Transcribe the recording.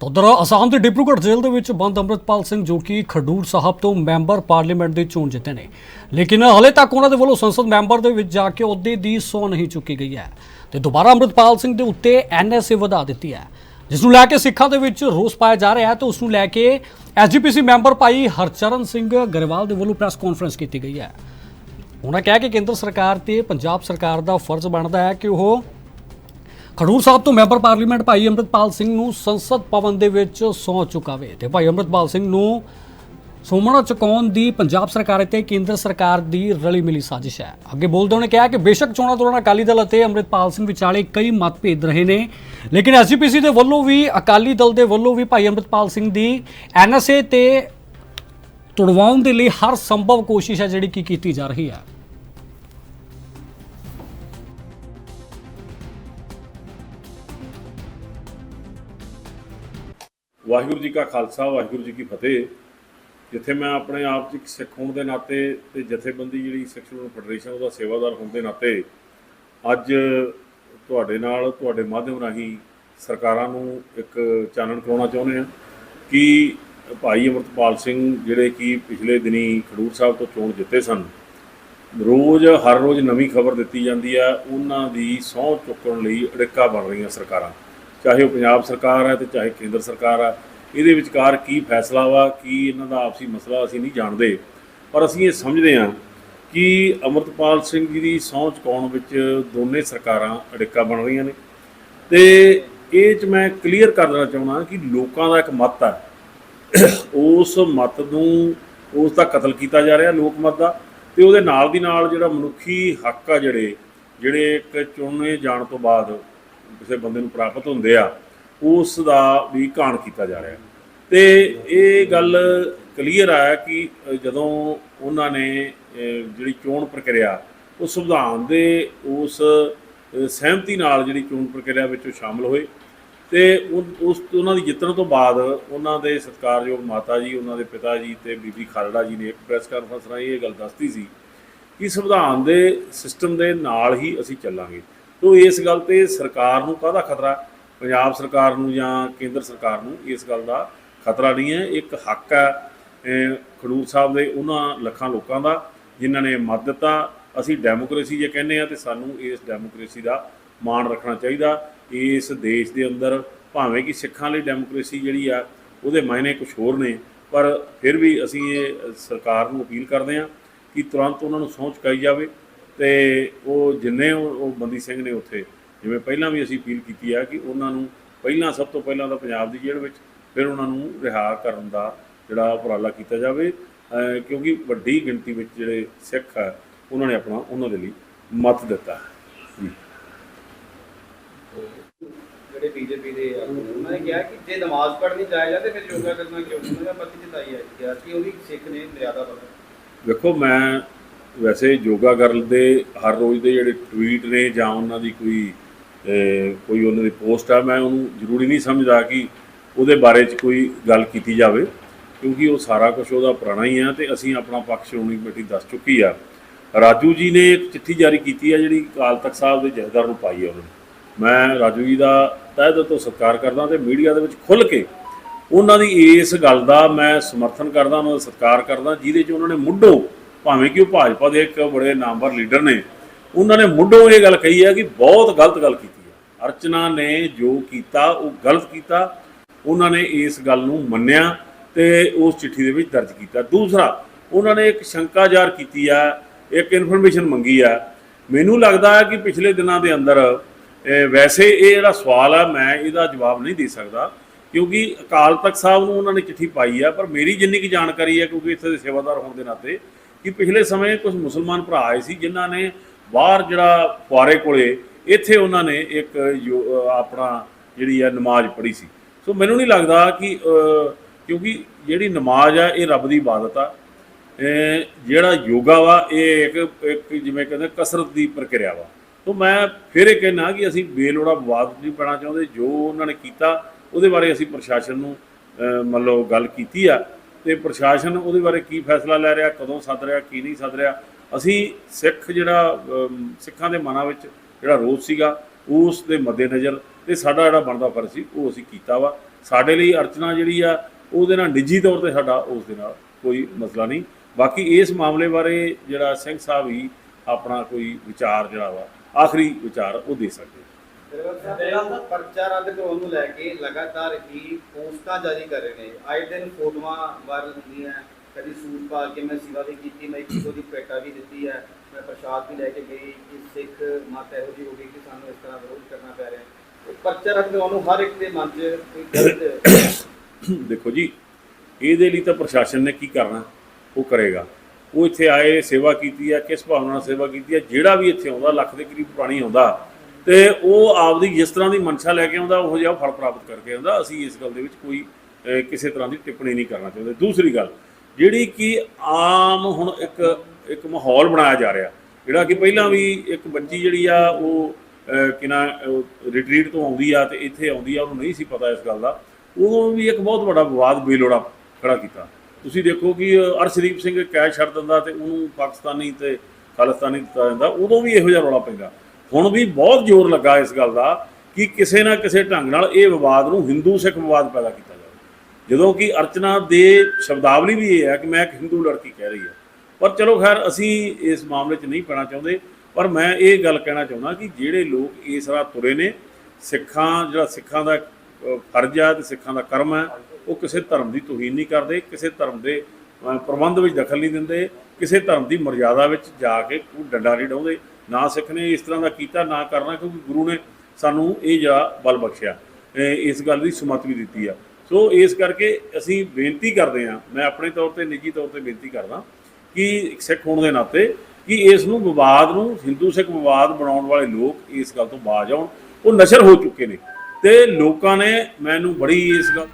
ਤਾਂ ਅਸਾਮ ਦੇ ਡਿਬਰੂਗੜ੍ਹ ਜੇਲ੍ਹ ਦੇ ਵਿੱਚ ਬੰਦ ਅੰਮ੍ਰਿਤਪਾਲ ਸਿੰਘ ਜੋ ਕਿ ਖਡੂਰ ਸਾਹਿਬ ਤੋਂ ਮੈਂਬਰ ਪਾਰਲੀਮੈਂਟ ਦੇ ਚੋਣ ਜਿੱਤੇ ਨੇ। ਲੇਕਿਨ ਹਲੇ ਤੱਕ ਉਹਨਾਂ ਦੇ ਵੱਲੋਂ ਸੰਸਦ ਮੈਂਬਰ ਦੇ ਵਿੱਚ ਜਾ ਕੇ ਅਹੁਦੇ ਦੀ ਸਹੁੰ ਨਹੀਂ ਚੁੱਕੀ ਗਈ ਹੈ ਤੇ ਦੁਬਾਰਾ ਅੰਮ੍ਰਿਤਪਾਲ ਸਿੰਘ ਦੇ ਉੱਤੇ ਐਨਐਸਏ ਵਧਾ ਦਿੱਤੀ ਹੈ, ਜਿਸ ਨੂੰ ਲੈ ਕੇ ਸਿੱਖਾਂ ਦੇ ਵਿੱਚ ਰੋਸ ਪਾਇਆ ਜਾ ਰਿਹਾ ਹੈ ਤੇ ਉਸ ਨੂੰ ਲੈ ਕੇ ਐਸਜੀਪੀਸੀ ਮੈਂਬਰ ਭਾਈ ਹਰਚਰਨ ਸਿੰਘ ਗਰੇਵਾਲ ਦੇ ਵੱਲੋਂ ਪ੍ਰੈਸ ਕਾਨਫਰੰਸ ਕੀਤੀ ਗਈ ਹੈ। ਉਹਨਾਂ ਕਿਹਾ ਕਿ ਕੇਂਦਰ ਸਰਕਾਰ ਤੇ ਪੰਜਾਬ ਸਰਕਾਰ ਦਾ ਫਰਜ਼ ਬਣਦਾ ਹੈ ਕਿ ਉਹ ਖਡੂਰ ਸਾਹਿਬ ਤੋਂ ਮੈਂਬਰ ਪਾਰਲੀਮੈਂਟ ਭਾਈ ਅੰਮ੍ਰਿਤਪਾਲ ਸਿੰਘ ਨੂੰ ਸੰਸਦ ਭਵਨ ਦੇ ਵਿੱਚ ਸਹੁੰ ਚੁਕਾਵੇ ਤੇ ਭਾਈ ਅੰਮ੍ਰਿਤਪਾਲ ਸਿੰਘ ਨੂੰ ਸੋਮਣਾ ਚੁਕਾਉਣ ਦੀ ਪੰਜਾਬ ਸਰਕਾਰ ਅਤੇ ਕੇਂਦਰ ਸਰਕਾਰ ਦੀ ਰਲੀ ਮਿਲੀ ਸਾਜ਼ਿਸ਼ ਹੈ। ਅੱਗੇ ਬੋਲਦੇ ਉਹਨੇ ਕਿਹਾ ਕਿ ਬੇਸ਼ੱਕ ਚੋਣਾਂ ਦੌਰਾਨ ਅਕਾਲੀ ਦਲ ਅਤੇ ਅੰਮ੍ਰਿਤਪਾਲ ਸਿੰਘ ਵਿਚਾਲੇ ਕਈ ਮਤਭੇਦ ਰਹੇ ਨੇ, ਲੇਕਿਨ ਐਸਜੀਪੀਸੀ ਦੇ ਵੱਲੋਂ ਵੀ, ਅਕਾਲੀ ਦਲ ਦੇ ਵੱਲੋਂ ਵੀ ਭਾਈ ਅੰਮ੍ਰਿਤਪਾਲ ਸਿੰਘ ਦੀ ਐਨਐਸਏ ਤੇ ਤੁੜਵਾਉਣ ਦੇ ਲਈ ਹਰ ਸੰਭਵ ਕੋਸ਼ਿਸ਼ ਹੈ ਜਿਹੜੀ ਕਿ ਕੀਤੀ ਜਾ ਰਹੀ ਹੈ। ਵਾਹਿਗੁਰੂ ਜੀ ਕਾ ਖਾਲਸਾ, ਵਾਹਿਗੁਰੂ ਜੀ ਕੀ ਫਤਿਹ। ਜਿੱਥੇ ਮੈਂ ਆਪਣੇ ਆਪ 'ਚ ਇੱਕ ਸਿੱਖ ਹੋਣ ਦੇ ਨਾਤੇ ਤੇ ਜਥੇਬੰਦੀ ਜਿਹੜੀ ਸਿੱਖ ਫੈਡਰੇਸ਼ਨ ਉਹਦਾ ਸੇਵਾਦਾਰ ਹੋਣ ਦੇ ਨਾਤੇ ਅੱਜ ਤੁਹਾਡੇ ਨਾਲ, ਤੁਹਾਡੇ ਮਾਧਿਅਮ ਰਾਹੀਂ ਸਰਕਾਰਾਂ ਨੂੰ ਇੱਕ ਚਾਨਣ ਕਰਾਉਣਾ ਚਾਹੁੰਦੇ ਹਾਂ ਕਿ ਭਾਈ ਅਮਰਤਪਾਲ ਸਿੰਘ ਜਿਹੜੇ ਕਿ ਪਿਛਲੇ ਦਿਨੀ ਖਡੂਰ ਸਾਹਿਬ ਤੋਂ ਚੋਣ ਜਿੱਤੇ ਸਨ, ਰੋਜ਼, ਹਰ ਰੋਜ਼ ਨਵੀਂ ਖਬਰ ਦਿੱਤੀ ਜਾਂਦੀ ਆ, ਉਹਨਾਂ ਦੀ ਸਹੁੰ ਚੁੱਕਣ ਲਈ ਅੜਿੱਕਾ ਬਣ ਰਹੀਆਂ ਸਰਕਾਰਾਂ। ਚਾਹੇ ਉਹ ਪੰਜਾਬ ਸਰਕਾਰ ਹੈ ਤੇ ਚਾਹੇ ਕੇਂਦਰ ਸਰਕਾਰ ਆ, ਇਹਦੇ ਵਿਚਕਾਰ ਕੀ ਫੈਸਲਾ ਵਾ, ਕੀ ਇਹਨਾਂ ਦਾ ਆਪਸੀ ਮਸਲਾ ਅਸੀਂ ਨਹੀਂ ਜਾਣਦੇ। ਪਰ ਅਸੀਂ ਇਹ ਸਮਝਦੇ ਹਾਂ ਕਿ ਅਮਰਤਪਾਲ ਸਿੰਘ ਜੀ ਦੀ ਸਹੁੰ ਚੁਕਾਉਣ ਵਿੱਚ ਦੋਨੇ ਸਰਕਾਰਾਂ ਅੜਿੱਕਾ ਬਣ ਰਹੀਆਂ ਨੇ। ਤੇ ਇਹ ਚ ਮੈਂ ਕਲੀਅਰ ਕਰ ਦੇਣਾ ਚਾਹੁੰਦਾ ਕਿ ਲੋਕਾਂ ਦਾ ਇੱਕ ਮਤ ਆ। ਉਸ ਮਤ ਨੂੰ, ਉਸ ਦਾ ਕਤਲ ਕੀਤਾ ਜਾ ਰਿਹਾ ਲੋਕ ਮਤ ਦਾ ਤੇ ਉਹਦੇ ਨਾਲ ਦੀ ਨਾਲ ਜਿਹੜਾ ਮਨੁੱਖੀ ਹੱਕ ਆ ਜਿਹੜੇ ਜਿਹੜੇ ਇੱਕ ਚੁਣੇ ਜਾਣ ਤੋਂ ਬਾਅਦ ਕਿਸੇ ਬੰਦੇ ਨੂੰ ਪ੍ਰਾਪਤ ਹੁੰਦੇ ਆ ਉਸ ਦਾ ਵੀ ਘਾਣ ਕੀਤਾ ਜਾ ਰਿਹਾ ਤੇ ਇਹ ਗੱਲ ਕਲੀਅਰ ਆ ਕਿ ਜਦੋਂ ਉਹਨਾਂ ਨੇ ਜਿਹੜੀ ਚੋਣ ਪ੍ਰਕਿਰਿਆ, ਉਹ ਸੰਵਿਧਾਨ ਦੇ ਉਸ ਸਹਿਮਤੀ ਨਾਲ ਜਿਹੜੀ ਚੋਣ ਪ੍ਰਕਿਰਿਆ ਵਿੱਚ ਉਹ ਸ਼ਾਮਲ ਹੋਏ ਤੇ ਉਸ, ਉਹਨਾਂ ਦੀ ਜਿੱਤਣ ਤੋਂ ਬਾਅਦ ਉਹਨਾਂ ਦੇ ਸਤਿਕਾਰਯੋਗ ਮਾਤਾ ਜੀ, ਉਹਨਾਂ ਦੇ ਪਿਤਾ ਜੀ ਤੇ ਬੀਬੀ ਖਾਲੜਾ ਜੀ ਨੇ ਇੱਕ ਪ੍ਰੈਸ ਕਾਨਫਰੰਸ ਰਾਹੀਂ ਇਹ ਗੱਲ ਦੱਸਤੀ ਸੀ ਕਿ ਸੰਵਿਧਾਨ ਦੇ ਸਿਸਟਮ ਦੇ ਨਾਲ ਹੀ ਅਸੀਂ ਚੱਲਾਂਗੇ। ਤੋਂ ਇਸ ਗੱਲ ਤੇ ਸਰਕਾਰ ਨੂੰ ਕਾਹਦਾ ਖਤਰਾ? ਪੰਜਾਬ ਸਰਕਾਰ ਨੂੰ ਜਾਂ ਕੇਂਦਰ ਸਰਕਾਰ ਨੂੰ ਇਸ ਗੱਲ ਦਾ ਖਤਰਾ ਨਹੀਂ ਹੈ। ਇੱਕ ਹੱਕ ਹੈ ਖਡੂਰ ਸਾਹਿਬ ਦੇ ਉਹਨਾਂ ਲੱਖਾਂ ਲੋਕਾਂ ਦਾ ਜਿਨ੍ਹਾਂ ਨੇ ਮਤ ਦਿੱਤਾ। ਅਸੀਂ ਡੈਮੋਕ੍ਰੇਸੀ ਜੇ ਕਹਿੰਦੇ ਆ ਤੇ ਸਾਨੂੰ ਇਸ ਡੈਮੋਕ੍ਰੇਸੀ ਦਾ ਮਾਣ ਰੱਖਣਾ ਚਾਹੀਦਾ। ਇਸ ਦੇਸ਼ ਦੇ ਅੰਦਰ ਭਾਵੇਂ ਕਿ ਸਿੱਖਾਂ ਲਈ ਡੈਮੋਕ੍ਰੇਸੀ ਜਿਹੜੀ ਆ, ਉਹਦੇ ਮਾਇਨੇ ਕੁਝ ਹੋਰ ਨੇ, ਪਰ ਫਿਰ ਵੀ ਅਸੀਂ ਇਹ ਸਰਕਾਰ ਨੂੰ ਅਪੀਲ ਕਰਦੇ ਹਾਂ ਕਿ ਤੁਰੰਤ ਉਹਨਾਂ ਨੂੰ ਸਹੁੰ ਚੁਕਾਈ ਜਾਵੇ। ਤੇ ਉਹ ਜਿੰਨੇ ਉਹ ਬੰਦੀ ਸਿੰਘ ਨੇ ਉੱਥੇ ਜਿਵੇਂ ਪਹਿਲਾਂ ਵੀ ਅਸੀਂ ਅਪੀਲ ਕੀਤੀ ਆ ਕਿ ਉਹਨਾਂ ਨੂੰ ਪਹਿਲਾਂ ਸਭ ਤੋਂ ਪਹਿਲਾਂ ਤਾਂ ਪੰਜਾਬ ਦੀ ਜੇਲ੍ਹ ਵਿੱਚ ਫਿਰ ਉਹਨਾਂ ਨੂੰ ਰਿਹਾ ਕਰਨ ਦਾ ਜਿਹੜਾ ਉਪਰਾਲਾ ਕੀਤਾ ਜਾਵੇ। ਕਿਉਂਕਿ ਵੱਡੀ ਗਿਣਤੀ ਵਿੱਚ ਜਿਹੜੇ ਸਿੱਖ ਆ ਉਹਨਾਂ ਨੇ ਆਪਣਾ ਉਹਨਾਂ ਦੇ ਲਈ ਮਤ ਦਿੱਤਾ। ਜੀ। ਜਿਹੜੇ ਬੀਜੇਪੀ ਦੇ ਉਹਨਾਂ ਨੇ ਕਿਹਾ ਕਿ ਜੇ ਨਮਾਜ਼ ਪੜ੍ਹਨੀ ਜਾਇਜ਼ ਆ ਤੇ ਫਿਰ ਯੋਗਾ ਕਰਨਾ ਕਿਉਂ? ਉਹਨਾਂ ਦਾ ਮਤ ਜਿਤਾਈ ਹੈ ਕਿ ਉਹ ਵੀ ਸਿੱਖ ਨੇ ਮਰਿਆਦਾ ਬਣਾ ਵੇਖੋ ਮੈਂ ਵੈਸੇ ਯੋਗਾ ਗਰਲ ਦੇ ਹਰ ਰੋਜ਼ ਦੇ ਜਿਹੜੇ ਟਵੀਟ ਨੇ ਜਾਂ ਉਹਨਾਂ ਦੀ ਕੋਈ ਕੋਈ ਉਹਨਾਂ ਦੀ ਪੋਸਟ ਆ, ਮੈਂ ਉਹਨੂੰ ਜ਼ਰੂਰੀ ਨਹੀਂ ਸਮਝਦਾ ਕਿ ਉਹਦੇ ਬਾਰੇ 'ਚ ਕੋਈ ਗੱਲ ਕੀਤੀ ਜਾਵੇ, ਕਿਉਂਕਿ ਉਹ ਸਾਰਾ ਕੁਝ ਉਹਦਾ ਪੁਰਾਣਾ ਹੀ ਆ ਤੇ ਅਸੀਂ ਆਪਣਾ ਪੱਖ ਸ਼੍ਰੋਮਣੀ ਕਮੇਟੀ ਦੱਸ ਚੁੱਕੀ ਆ। ਰਾਜੂ ਜੀ ਨੇ ਇੱਕ ਚਿੱਠੀ ਜਾਰੀ ਕੀਤੀ ਆ, ਜਿਹੜੀ ਅਕਾਲ ਤਖਤ ਸਾਹਿਬ ਦੇ ਜਥੇਦਾਰ ਨੂੰ ਪਾਈ ਆ ਉਹਨਾਂ। ਨੇ ਮੈਂ ਰਾਜੂ ਜੀ ਦਾ ਤਹਿ ਦਿਲ ਤੋਂ ਸਤਿਕਾਰ ਕਰਦਾ ਤੇ ਮੀਡੀਆ ਦੇ ਵਿੱਚ ਖੁੱਲ੍ਹ ਕੇ ਉਹਨਾਂ ਦੀ ਇਸ ਗੱਲ ਦਾ ਮੈਂ ਸਮਰਥਨ ਕਰਦਾ, ਉਹਨਾਂ ਦਾ ਸਤਿਕਾਰ ਕਰਦਾ, ਜਿਹਦੇ 'ਚ ਉਹਨਾਂ ਨੇ ਮੁੱਢੋਂ ਭਾਵੇਂ ਕਿ ਉਹ ਭਾਜਪਾ ਦੇ ਇੱਕ ਬੜੇ ਨਾਮਵਰ ਲੀਡਰ ਨੇ, ਉਹਨਾਂ ਨੇ ਮੁੱਢੋਂ ਇਹ ਗੱਲ ਕਹੀ ਹੈ ਕਿ ਬਹੁਤ ਗਲਤ ਗੱਲ ਕੀਤੀ ਹੈ। ਅਰਚਨਾ ਨੇ ਜੋ ਕੀਤਾ, ਉਹ ਗਲਤ ਕੀਤਾ, ਉਹਨਾਂ ਨੇ ਇਸ ਗੱਲ ਨੂੰ ਮੰਨਿਆ ਤੇ ਉਸ ਚਿੱਠੀ ਦੇ ਵਿੱਚ ਦਰਜ ਕੀਤਾ। ਦੂਸਰਾ, ਉਹਨਾਂ ਨੇ ਇੱਕ ਸ਼ੰਕਾ ਜ਼ਾਹਰ ਕੀਤੀ ਆ, ਇੱਕ ਇਨਫੋਰਮੇਸ਼ਨ ਮੰਗੀ ਆ। ਮੈਨੂੰ ਲੱਗਦਾ ਹੈ ਕਿ ਪਿਛਲੇ ਦਿਨਾਂ ਦੇ ਅੰਦਰ ਵੈਸੇ ਇਹ ਜਿਹੜਾ ਸਵਾਲ ਆ, ਮੈਂ ਇਹਦਾ ਜਵਾਬ ਨਹੀਂ ਦੇ ਸਕਦਾ, ਕਿਉਂਕਿ ਅਕਾਲ ਤਖਤ ਸਾਹਿਬ ਨੂੰ ਉਹਨਾਂ ਨੇ ਚਿੱਠੀ ਪਾਈ ਆ, ਪਰ ਮੇਰੀ ਜਿੰਨੀ ਕੀ ਜਾਣਕਾਰੀ ਹੈ, ਕਿਉਂਕਿ ਇੱਥੇ ਦੇ ਸੇਵਾਦਾਰ ਹੋਣ ਦੇ ਨਾਤੇ ਕਿ ਪਿਛਲੇ ਸਮੇਂ ਕੁਝ ਮੁਸਲਮਾਨ ਭਰਾ ਆਏ ਸੀ ਜਿਨ੍ਹਾਂ ਨੇ ਬਾਹਰ ਜਿਹੜਾ ਫੁਆਰੇ ਕੋਲੇ ਇੱਥੇ ਉਹਨਾਂ ਨੇ ਇੱਕ ਯੋ- ਆਪਣਾ ਜਿਹੜੀ ਆ ਨਮਾਜ਼ ਪੜ੍ਹੀ ਸੀ। ਸੋ ਮੈਨੂੰ ਨਹੀਂ ਲੱਗਦਾ ਕਿ ਕਿਉਂਕਿ ਜਿਹੜੀ ਨਮਾਜ਼ ਆ ਇਹ ਰੱਬ ਦੀ ਇਬਾਦਤ ਆ। ਜਿਹੜਾ ਯੋਗਾ ਵਾ ਇਹ ਇੱਕ ਇੱਕ ਜਿਵੇਂ ਕਹਿੰਦੇ ਕਸਰਤ ਦੀ ਪ੍ਰਕਿਰਿਆ ਵਾ। ਸੋ ਮੈਂ ਫਿਰ ਇਹ ਕਹਿਣਾ ਕਿ ਅਸੀਂ ਬੇਲੋੜਾ ਵਿਵਾਦ ਨਹੀਂ ਪੈਣਾ ਚਾਹੁੰਦੇ। ਜੋ ਉਹਨਾਂ ਨੇ ਕੀਤਾ ਉਹਦੇ ਬਾਰੇ ਅਸੀਂ ਪ੍ਰਸ਼ਾਸਨ ਨੂੰ ਅਹ, ਮੰਨ ਲਓ ਗੱਲ ਕੀਤੀ ਆ। ਤੇ ਪ੍ਰਸ਼ਾਸਨ ਉਹਦੇ ਬਾਰੇ ਕੀ ਫੈਸਲਾ ਲੈ ਰਿਹਾ, ਕਦੋਂ ਸੱਦ ਰਿਹਾ, ਕੀ ਨਹੀਂ ਸੱਦ ਰਿਹਾ। ਅਸੀਂ ਸਿੱਖ ਜਿਹੜਾ ਸਿੱਖਾਂ ਦੇ ਮਨਾਂ ਵਿੱਚ ਜਿਹੜਾ ਰੋਸ ਸੀਗਾ, ਉਸ ਦੇ ਮੱਦੇਨਜ਼ਰ ਤੇ ਸਾਡਾ ਜਿਹੜਾ ਬਣਦਾ ਫਰਜ਼ ਸੀ, ਉਹ ਅਸੀਂ ਕੀਤਾ ਵਾ। ਸਾਡੇ ਲਈ ਅਰਚਨਾ ਜਿਹੜੀ ਆ, ਉਹਦੇ ਨਾਲ ਨਿੱਜੀ ਤੌਰ ਤੇ ਸਾਡਾ ਉਸ ਦੇ ਨਾਲ ਕੋਈ ਮਸਲਾ ਨਹੀਂ। ਬਾਕੀ ਇਸ ਮਾਮਲੇ ਬਾਰੇ ਜਿਹੜਾ ਸਿੰਘ ਸਾਹਿਬ ਹੀ ਆਪਣਾ ਕੋਈ ਵਿਚਾਰ ਜਿਹੜਾ ਵਾ, ਆਖਰੀ ਵਿਚਾਰ ਉਹ ਦੇ ਸਕਦੇ ਪਰਚਾ ਰੱਦ ਕਰਾਉਣ ਨੂੰ ਲੈ ਕੇ ਲਗਾਤਾਰ ਹੀ ਪੋਸਟਾਂ ਜਾਰੀ ਕਰ ਰਹੇ ਨੇ। ਆਏ ਦਿਨ ਫੋਟੋਆਂ ਵਾਇਰਲ ਹੁੰਦੀਆਂ ਕਦੀ ਸੂਟ ਪਾ ਕੇ ਮੈਂ ਸੇਵਾ ਵੀ ਕੀਤੀ, ਮੈਂ ਇੱਕ ਦੀ ਪੇਟਾ ਵੀ ਦਿੱਤੀ ਹੈ। ਮੈਂ ਪ੍ਰਸ਼ਾਦ ਵੀ ਲੈ ਕੇ ਗਈ ਕਿ ਸਿੱਖ ਮਤ ਇਹੋ ਜਿਹੀ ਹੋ ਗਈ ਕਿ ਸਾਨੂੰ ਇਸ ਤਰ੍ਹਾਂ ਵਿਰੋਧ ਕਰਨਾ ਪੈ ਰਿਹਾ ਹੈ। ਪਰਚਾ ਰੱਦ ਕਰਾਉਣ ਨੂੰ ਹਰ ਇੱਕ ਦੇ ਮਨ 'ਚ ਕੋਈ ਗਲਤ ਦੇਖੋ ਜੀ, ਇਹਦੇ ਲਈ ਤਾਂ ਪ੍ਰਸ਼ਾਸਨ ਨੇ ਕੀ ਕਰਨਾ? ਉਹ ਕਰੇਗਾ। ਉਹ ਇੱਥੇ ਆਏ, ਸੇਵਾ ਕੀਤੀ ਆ ਕਿਸ ਭਾਵਨਾ ਨਾਲ ਸੇਵਾ ਕੀਤੀ ਆ ਜਿਹੜਾ ਵੀ ਇੱਥੇ ਆਉਂਦਾ, ਲੱਖ ਦੇ ਕਰੀਬ ਪਾਣੀ ਆਉਂਦਾ। ਤੇ ਉਹ ਆਪਦੀ ਜਿਸ ਤਰ੍ਹਾਂ ਦੀ ਮਨਸ਼ਾ ਲੈ ਕੇ ਆਉਂਦਾ ਉਹ ਜਿਹਾ ਫਲ ਪ੍ਰਾਪਤ ਕਰਕੇ ਆਉਂਦਾ। ਅਸੀਂ ਇਸ ਗੱਲ ਦੇ ਵਿੱਚ ਕੋਈ ਕਿਸੇ ਤਰ੍ਹਾਂ ਦੀ ਟਿੱਪਣੀ ਨਹੀਂ ਕਰਨਾ ਚਾਹੁੰਦੇ। ਦੂਸਰੀ ਗੱਲ ਜਿਹੜੀ ਕਿ ਆਮ ਹੁਣ ਇੱਕ ਇੱਕ ਮਾਹੌਲ ਬਣਾਇਆ ਜਾ ਰਿਹਾ ਜਿਹੜਾ ਕਿ ਪਹਿਲਾਂ ਵੀ ਇੱਕ ਬੱਚੀ ਜਿਹੜੀ ਆ ਉਹ ਅਹ, ਕਿਨਾ ਰਿਟਰੀਟ ਤੋਂ ਆਉਂਦੀ ਆ ਤੇ ਇੱਥੇ ਆਉਂਦੀ ਆ ਉਹਨੂੰ ਨਹੀਂ ਸੀ ਪਤਾ ਇਸ ਗੱਲ ਦਾ। ਉਦੋਂ ਵੀ ਇੱਕ ਬਹੁਤ ਵੱਡਾ ਵਿਵਾਦ ਬੇਲੋੜਾ ਖੜਾ ਕੀਤਾ। ਤੁਸੀਂ ਦੇਖੋ ਕਿ ਅਰਸ਼ਦੀਪ ਸਿੰਘ ਕੈਦ ਛੱਡ ਦਿੰਦਾ ਤੇ ਉਹਨੂੰ ਪਾਕਿਸਤਾਨੀ ਤੇ ਖਾਲਿਸਤਾਨੀ ਦਿੱਤਾ ਜਾਂਦਾ। ਉਦੋਂ ਵੀ ਇਹੋ ਜਿਹਾ ਰੌਲਾ ਪੈਂਦਾ। ਹੁਣ ਵੀ ਬਹੁਤ ਜ਼ੋਰ ਲੱਗਾ ਇਸ ਗੱਲ ਦਾ ਕਿ ਕਿਸੇ ਨਾ ਕਿਸੇ ਢੰਗ ਨਾਲ ਇਹ ਵਿਵਾਦ ਨੂੰ ਹਿੰਦੂ ਸਿੱਖ ਵਿਵਾਦ ਪੈਦਾ ਕੀਤਾ ਜਾਵੇ। ਜਦੋਂ ਕਿ ਅਰਚਨਾ ਦੇ ਸ਼ਬਦਾਵਲੀ ਵੀ ਇਹ ਹੈ ਕਿ ਮੈਂ ਇੱਕ ਹਿੰਦੂ ਲੜਕੀ ਕਹਿ ਰਹੀ ਹੈ। ਪਰ ਚਲੋ ਖੈਰ, ਅਸੀਂ ਇਸ ਮਾਮਲੇ 'ਚ ਨਹੀਂ ਪੈਣਾ ਚਾਹੁੰਦੇ। ਪਰ ਮੈਂ ਇਹ ਗੱਲ ਕਹਿਣਾ ਚਾਹੁੰਦਾ ਕਿ ਜਿਹੜੇ ਲੋਕ ਇਸ ਰਾਹ ਤੁਰੇ ਨੇ, ਸਿੱਖਾਂ, ਜਿਹੜਾ ਸਿੱਖਾਂ ਦਾ ਫਰਜ਼ ਹੈ ਤੇ ਸਿੱਖਾਂ ਦਾ ਕਰਮ ਹੈ, ਉਹ ਕਿਸੇ ਧਰਮ ਦੀ ਤੋਹੀਨ ਨਹੀਂ ਕਰਦੇ, ਕਿਸੇ ਧਰਮ ਦੇ ਪ੍ਰਬੰਧ ਵਿੱਚ ਦਖਲ ਨਹੀਂ ਦਿੰਦੇ, ਕਿਸੇ ਧਰਮ ਦੀ ਮਰਜ਼ਾਦਾ ਵਿੱਚ ਜਾ ਕੇ ਕੋਈ ਡੰਡਾ ਨਹੀਂ ਡਾਉਂਦੇ। ਨਾ ਸਿੱਖ ਨੇ ਇਸ ਤਰ੍ਹਾਂ ਦਾ ਕੀਤਾ, ਨਾ ਕਰਨਾ, ਕਿਉਂਕਿ ਗੁਰੂ ਨੇ ਸਾਨੂੰ ਇਹ ਜਿਹੜਾ ਬਲ ਬਖਸ਼ਿਆ ਇਸ ਗੱਲ ਦੀ ਸੁਮਤ ਵੀ ਦਿੱਤੀ ਆ। ਸੋ ਇਸ ਕਰਕੇ ਅਸੀਂ ਬੇਨਤੀ ਕਰਦੇ ਹਾਂ, ਮੈਂ ਆਪਣੇ ਤੌਰ ਤੇ, ਨਿੱਜੀ ਤੌਰ ਤੇ ਬੇਨਤੀ ਕਰਦਾ ਕਿ ਸਿੱਖ ਹੋਣ ਦੇ ਨਾਤੇ ਕਿ ਇਸ ਨੂੰ ਵਿਵਾਦ ਨੂੰ ਹਿੰਦੂ ਸਿੱਖ ਵਿਵਾਦ ਬਣਾਉਣ ਵਾਲੇ ਲੋਕ ਇਸ ਗੱਲ ਤੋਂ ਬਾਜ ਆਉਣ। ਉਹ ਨਸ਼ਰ ਹੋ ਚੁੱਕੇ ਨੇ ਤੇ ਲੋਕਾਂ ਨੇ ਮੈਨੂੰ ਬੜੀ ਇਸ ਗੱਲ